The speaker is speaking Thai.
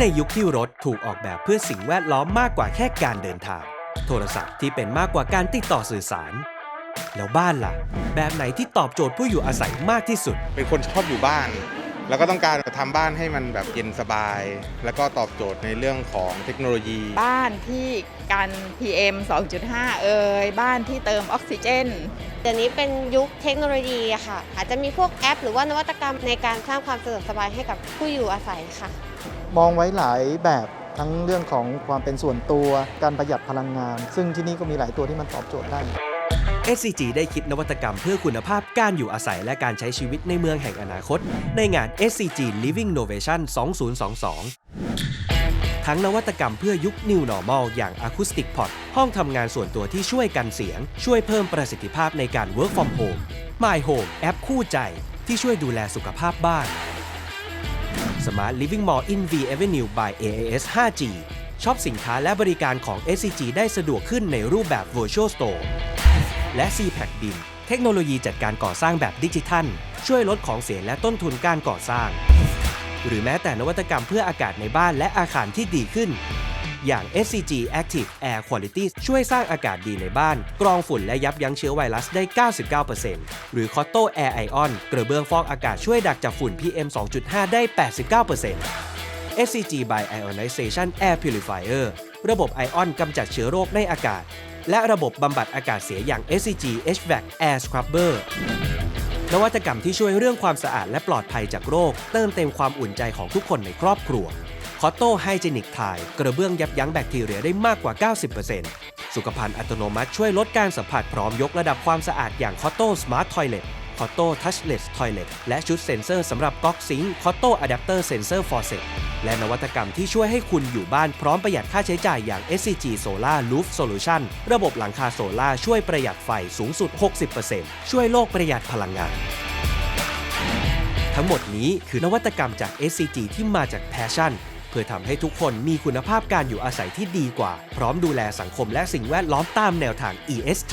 ในยุคที่รถถูกออกแบบเพื่อสิ่งแวดล้อมมากกว่าแค่การเดินทาง โทรศัพท์ที่เป็นมากกว่าการติดต่อสื่อสาร แล้วบ้านล่ะ แบบไหนที่ตอบโจทย์ผู้อยู่อาศัยมากที่สุด เป็นคนชอบอยู่บ้าน แล้วก็ต้องการทำบ้านให้มันแบบเย็นสบาย แล้วก็ตอบโจทย์ในเรื่องของเทคโนโลยี บ้านที่กัน PM 2.5 เอ่ยบ้านที่เติมออกซิเจนเดี๋ยวนี้เป็นยุคเทคโนโลยีอะค่ะ อาจจะมีพวกแอป หรือว่านวัตกรรมในการสร้างความสะดวกสบายให้กับผู้อยู่อาศัยค่ะ มองไว้หลายแบบทั้งเรื่องของความเป็นส่วนตัวการประหยัดพลังงาน ซึ่งที่นี่ก็มีหลายตัวที่มันตอบโจทย์ได้ SCG ได้คิดนวัตกรรมเพื่อคุณภาพการอยู่อาศัยและการใช้ชีวิตในเมืองแห่งอนาคต ในงาน SCG Living Innovation 2022 ทั้งนวัตกรรมเพื่อยุค New Normal อย่าง Acoustic Pod ห้องทำงานส่วนตัวที่ช่วยกันเสียง ช่วยเพิ่มประสิทธิภาพในการ Work from Home My Home แอปคู่ใจ ที่ช่วยดูแลสุขภาพบ้าน Smart Living Mall in V Avenue by AAS 5G ช็อปสินค้าและบริการของ SCG ได้สะดวกขึ้นในรูปแบบ Virtual Store และ c p a c บินเทคโนโลยีจัดการก่อสร้างแบบดิจิทัล ช่วยลดของเสียและต้นทุนการก่อสร้าง หรือแม้แต่นวัตกรรมเพื่ออากาศในบ้านและอาคารที่ดีขึ้น อย่าง SCG Active Air Quality ช่วยสร้างอากาศดีในบ้าน กรองฝุ่นและยับยั้งเชื้อไวรัสได้ 99%หรือ Cotto Air Ion กระเบื้องฟอกอากาศช่วยดักจับฝุ่น PM 2.5 ได้ 89% SCG by Ionization Air Purifier ระบบไอออนกำจัดเชื้อโรคในอากาศ และระบบบำบัดอากาศเสียอย่าง SCG HVAC Air Scrubber นวัตกรรมที่ช่วยเรื่องความสะอาดและปลอดภัยจากโรค เติมเต็มความอุ่นใจของทุกคนในครอบครัวคอตโต้ไฮจินิกทายกระเบื้องยับยั้งแบคทีเรียได้มากกว่า 90%สุขภัณฑ์อัตโนมัติช่วยลดการสัมผัสพร้อมยกระดับความสะอาดอย่างคอตโต้สมาร์ททอยเล็ต คอตโต้ทัชเลสทอยเลตและชุดเซ็นเซอร์สำหรับก๊อกซิงค์คอตโต้อะแดปเตอร์เซนเซอร์ฟอร์เซและนวัตกรรมที่ช่วยให้คุณอยู่บ้านพร้อมประหยัดค่าใช้จ่ายอย่าง SCG Solar Roof Solution ระบบหลังคาโซลาร์ช่วยประหยัดไฟสูงสุด 60%ช่วยโลกประหยัดพลังงาน ทั้งหมดนี้คือนวัตกรรมจาก SCG ที่มาจาก Passion เพื่อทำให้ทุกคนมีคุณภาพการอยู่อาศัยที่ดีกว่า พร้อมดูแลสังคมและสิ่งแวดล้อมตามแนวทาง ESG